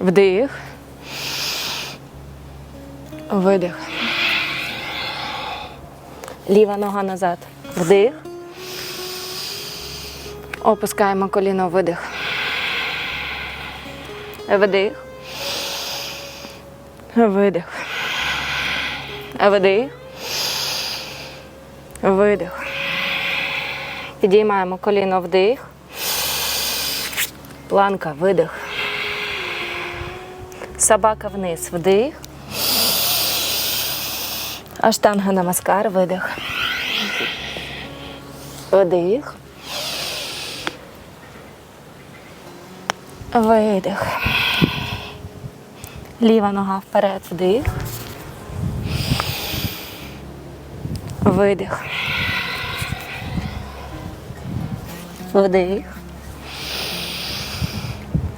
Вдих. Видих. Ліва нога назад. Вдих. Опускаємо коліно, видих. Вдих. Видих. Вдих. Видих. Підіймаємо коліно вдих. Планка, видих. Собака вниз, вдих. Аштанга намаскар, видих. Вдих. Видих. Ліва нога вперед, вдих. Видих. Вдих.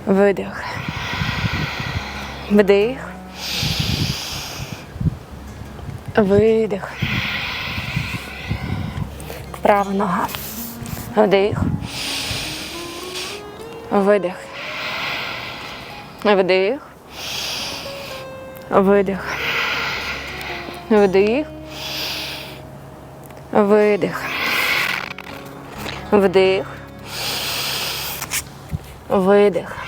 Видих. Вдих. Видих. Права нога. Вдих. Видих. Вдих. Видих. Вдих. Видих. Вдих. Видих.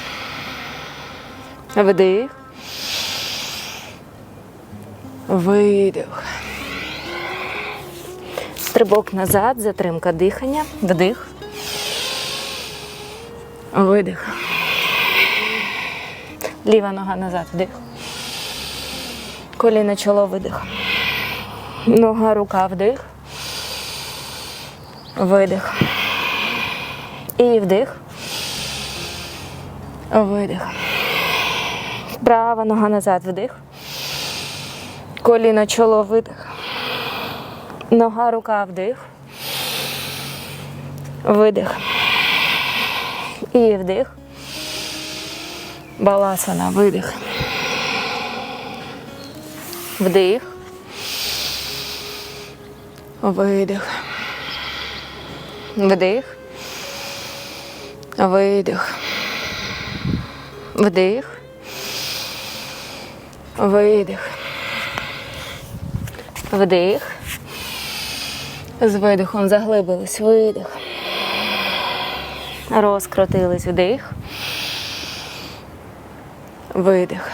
Вдих. Видих. Стрибок назад, затримка дихання. Вдих. Видих. Ліва нога назад. Вдих. Коліно чоло видих. Нога, рука вдих. Видих. І вдих. Видих. Права нога назад вдих. Коліно чоло видих. Нога, рука вдих. Видих. І вдих. Баласана, видих. Вдих. Видих. Вдих. Видих. Вдих. Видих. Вдих. З видихом заглибились. Видих. Розкрутились. Вдих. Видих.